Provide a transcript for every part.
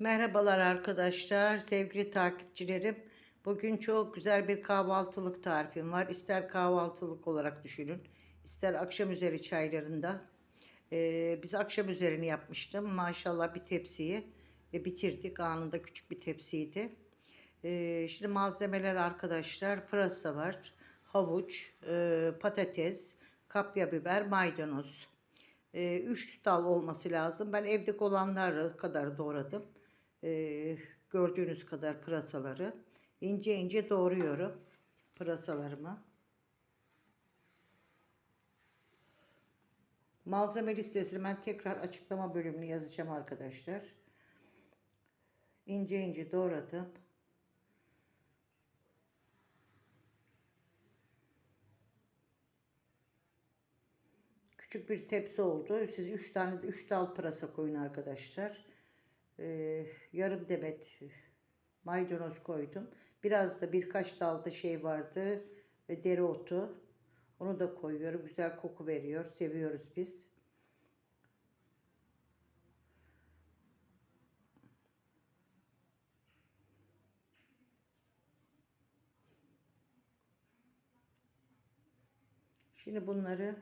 Merhabalar arkadaşlar, sevgili takipçilerim. Bugün çok güzel bir kahvaltılık tarifim var. İster kahvaltılık olarak düşünün, ister akşam üzeri çaylarında. Ee, biz akşam üzerini yapmıştım. Maşallah bir tepsiyi e, bitirdik. Anında küçük bir tepsiydi. Ee, şimdi malzemeler arkadaşlar, pırasa var, havuç, e, patates, kapya biber, maydanoz. 3 dal olması lazım. Ben evdeki olanlar kadar doğradım. Ee, gördüğünüz kadar pırasaları. ince ince doğruyorum pırasalarımı. Malzeme listesini ben tekrar açıklama bölümünü yazacağım arkadaşlar. İnce ince doğradım. Küçük bir tepsi oldu. Siz 3 tane 3 dal pırasa koyun arkadaşlar. Ee, yarım demet maydanoz koydum. Biraz da birkaç dalda şey vardı. E, dereotu. Onu da koyuyorum. Güzel koku veriyor. Seviyoruz biz. Şimdi bunları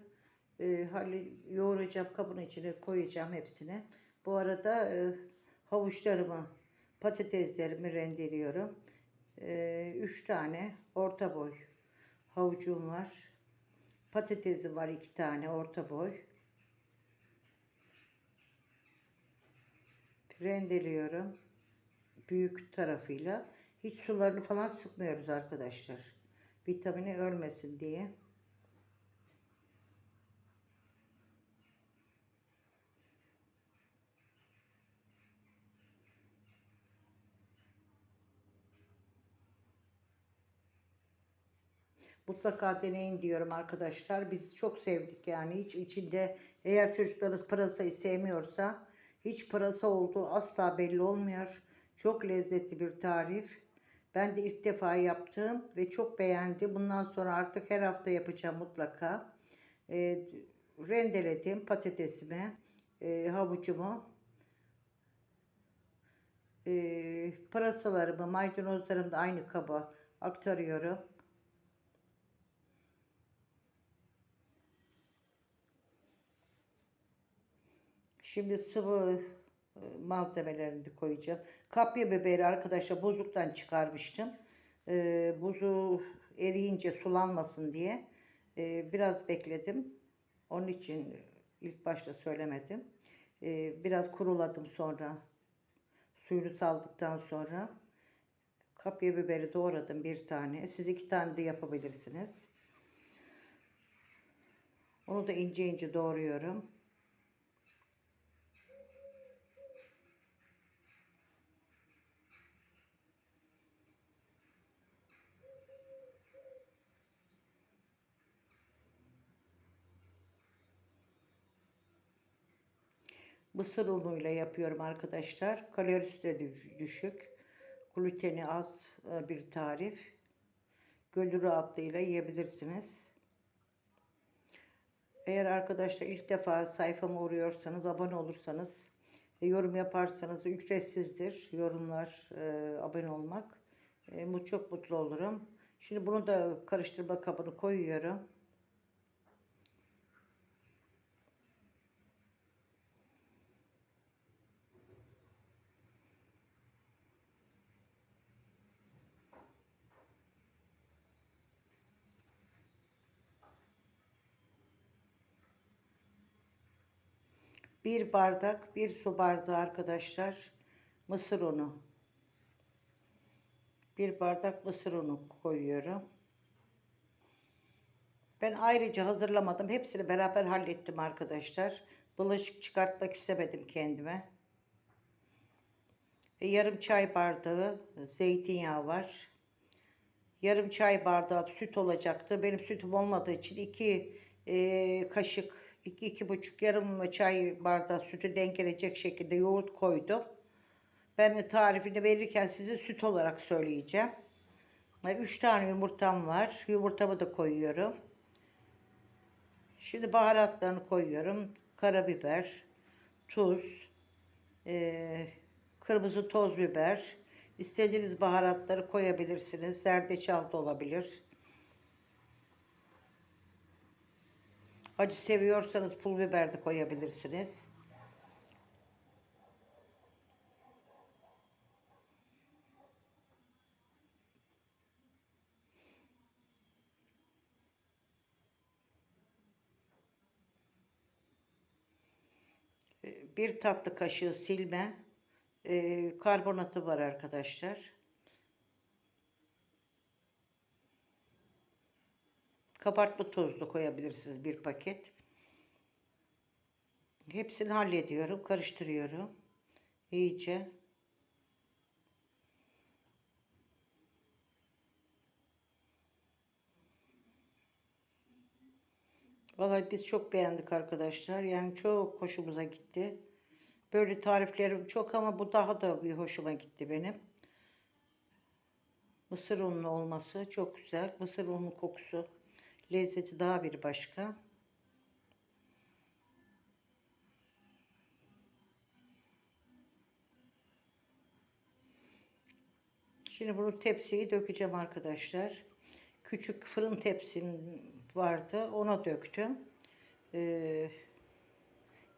e, halli yoğuracağım kabın içine koyacağım hepsini. Bu arada e, havuçlarımı, patateslerimi rendeliyorum. 3 e, tane orta boy havucum var. Patatesim var 2 tane orta boy. Rendeliyorum. Büyük tarafıyla. Hiç sularını falan sıkmıyoruz arkadaşlar. Vitamini ölmesin diye. Mutlaka deneyin diyorum arkadaşlar. Biz çok sevdik yani. Hiç içinde eğer çocuklarınız pırasayı sevmiyorsa hiç pırasa olduğu asla belli olmuyor. Çok lezzetli bir tarif. Ben de ilk defa yaptım ve çok beğendim. Bundan sonra artık her hafta yapacağım mutlaka. E, rendeledim patatesimi, e, havucumu, e, pırasalarımı, maydanozlarımı da aynı kaba aktarıyorum. Şimdi sıvı e, malzemelerini de koyacağım. Kapya biberi arkadaşlar buzluktan çıkarmıştım. Ee, buzu eriyince sulanmasın diye e, biraz bekledim. Onun için ilk başta söylemedim. Ee, biraz kuruladım sonra. Suyunu saldıktan sonra kapya biberi doğradım bir tane. Siz iki tane de yapabilirsiniz. Onu da ince ince doğruyorum. Mısır unuyla yapıyorum arkadaşlar. Kalorisi de düşük. Gluteni az e, bir tarif. Gönül rahatlığıyla yiyebilirsiniz. Eğer arkadaşlar ilk defa sayfama uğruyorsanız, abone olursanız, e, yorum yaparsanız ücretsizdir. Yorumlar, e, abone olmak. Çok mutlu olurum. Şimdi bunu da karıştırma kabını koyuyorum. Bir bardak, bir su bardağı arkadaşlar mısır unu. Bir bardak mısır unu koyuyorum. Ben ayrıca hazırlamadım. Hepsini beraber hallettim arkadaşlar. Bulaşık çıkartmak istemedim kendime. E, yarım çay bardağı zeytinyağı var. Yarım çay bardağı süt olacaktı. Benim sütüm olmadığı için iki e, kaşık 2-2,5 yarım çay bardağı sütü dengeleyecek şekilde yoğurt koydum. Ben de tarifini verirken size süt olarak söyleyeceğim. 3 tane yumurtam var. Yumurtamı da koyuyorum. Şimdi baharatlarını koyuyorum. Karabiber, tuz, e, kırmızı toz biber, istediğiniz baharatları koyabilirsiniz. Zerdeçal da olabilir. Acı seviyorsanız pul biber de koyabilirsiniz. Bir tatlı kaşığı silme e, karbonatı var arkadaşlar. Kabartma tozu da koyabilirsiniz bir paket. Hepsini hallediyorum, karıştırıyorum. İyice. Vallahi biz çok beğendik arkadaşlar. Yani çok hoşumuza gitti. Böyle tariflerim çok ama bu daha da bir hoşuma gitti benim. Mısır unlu olması çok güzel. Mısır unlu kokusu, lezzeti daha bir başka. Şimdi bunu tepsiyi dökeceğim arkadaşlar. Küçük fırın tepsim vardı. Ona döktüm. Ee,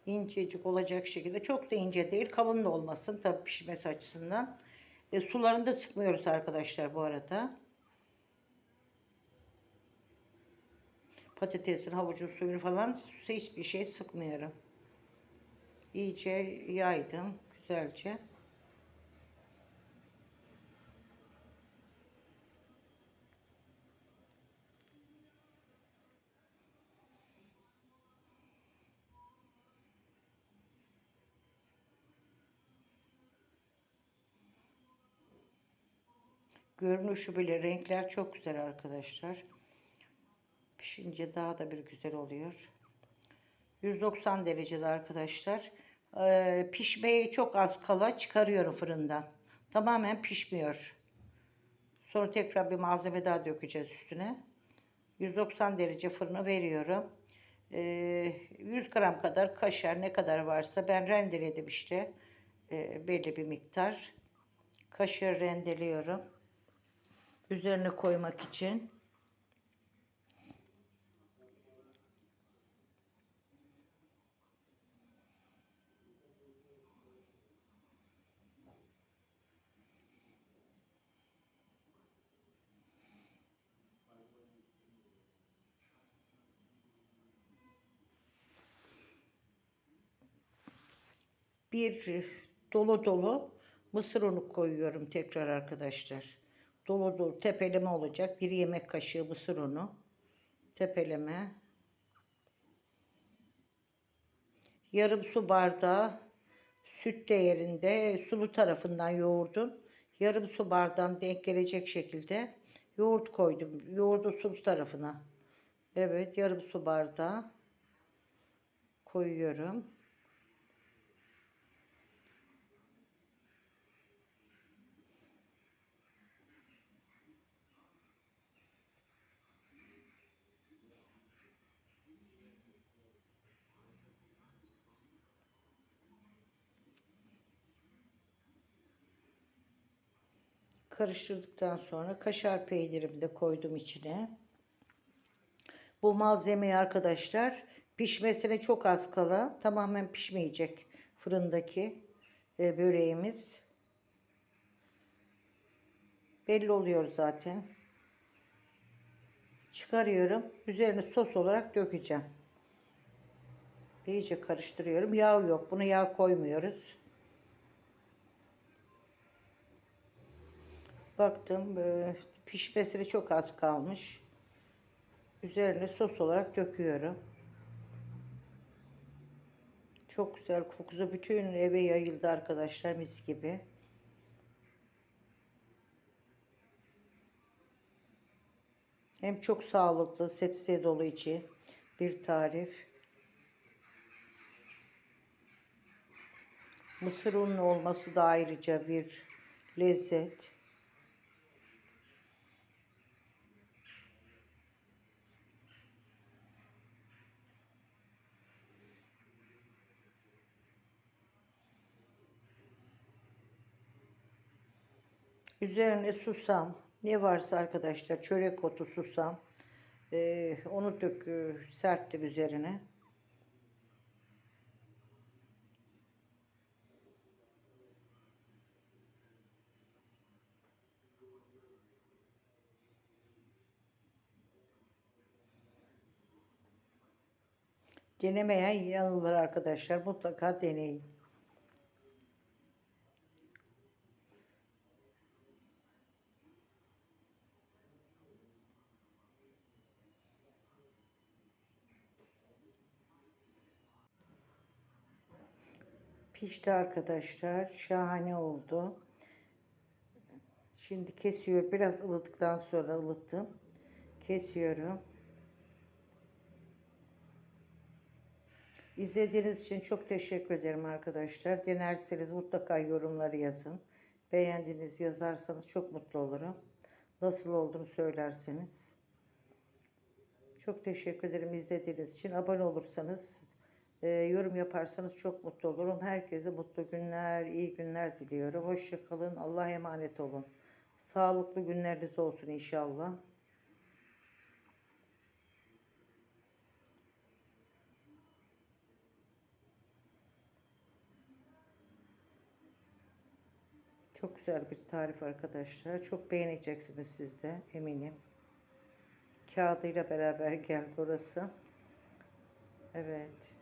incecik olacak şekilde. Çok da ince değil. Kalın da olmasın tabii pişmesi açısından. E, sularını da sıkmıyoruz arkadaşlar bu arada. Patatesin, havucun suyunu falan hiçbir şey sıkmıyorum. İyice yaydım güzelce. Görünüşü bile renkler çok güzel arkadaşlar. Pişince daha da bir güzel oluyor. 190 derecede arkadaşlar. Ee, pişmeye çok az kala çıkarıyorum fırından. Tamamen pişmiyor. Sonra tekrar bir malzeme daha dökeceğiz üstüne. 190 derece fırına veriyorum. Ee, 100 gram kadar kaşar ne kadar varsa ben rendeledim işte. Ee, belli bir miktar. Kaşar rendeliyorum üzerine koymak için. Bir dolu dolu mısır unu koyuyorum tekrar arkadaşlar dolu dolu tepeleme olacak. Bir yemek kaşığı mısır unu. Tepeleme. Yarım su bardağı süt değerinde sulu tarafından yoğurdum. Yarım su bardağın denk gelecek şekilde yoğurt koydum. Yoğurdu sulu tarafına. Evet yarım su bardağı koyuyorum. Karıştırdıktan sonra kaşar peynirimi de koydum içine. Bu malzemeyi arkadaşlar pişmesine çok az kala tamamen pişmeyecek fırındaki e, böreğimiz. Belli oluyor zaten. Çıkarıyorum. Üzerine sos olarak dökeceğim. İyice karıştırıyorum. Yağ yok. Bunu yağ koymuyoruz. Baktım e, pişmesine çok az kalmış. Üzerine sos olarak döküyorum. Çok güzel kokusu bütün eve yayıldı arkadaşlar mis gibi. Hem çok sağlıklı, sebze dolu içi bir tarif. Mısır unlu olması da ayrıca bir lezzet. Üzerine susam, ne varsa arkadaşlar çörek otu, susam. Ee, onu dök, e, serptim üzerine. Denemeyen yanılır arkadaşlar. Mutlaka deneyin. Pişti arkadaşlar. Şahane oldu. Şimdi kesiyor. Biraz ılıdıktan sonra ılıttım. Kesiyorum. İzlediğiniz için çok teşekkür ederim arkadaşlar. Denerseniz mutlaka yorumları yazın. Beğendiğiniz yazarsanız çok mutlu olurum. Nasıl olduğunu söylerseniz. Çok teşekkür ederim izlediğiniz için. Abone olursanız, e, yorum yaparsanız çok mutlu olurum. Herkese mutlu günler, iyi günler diliyorum. Hoşçakalın. Allah'a emanet olun. Sağlıklı günleriniz olsun inşallah. Çok güzel bir tarif arkadaşlar. Çok beğeneceksiniz siz de eminim. Kağıdıyla beraber geldi orası. Evet.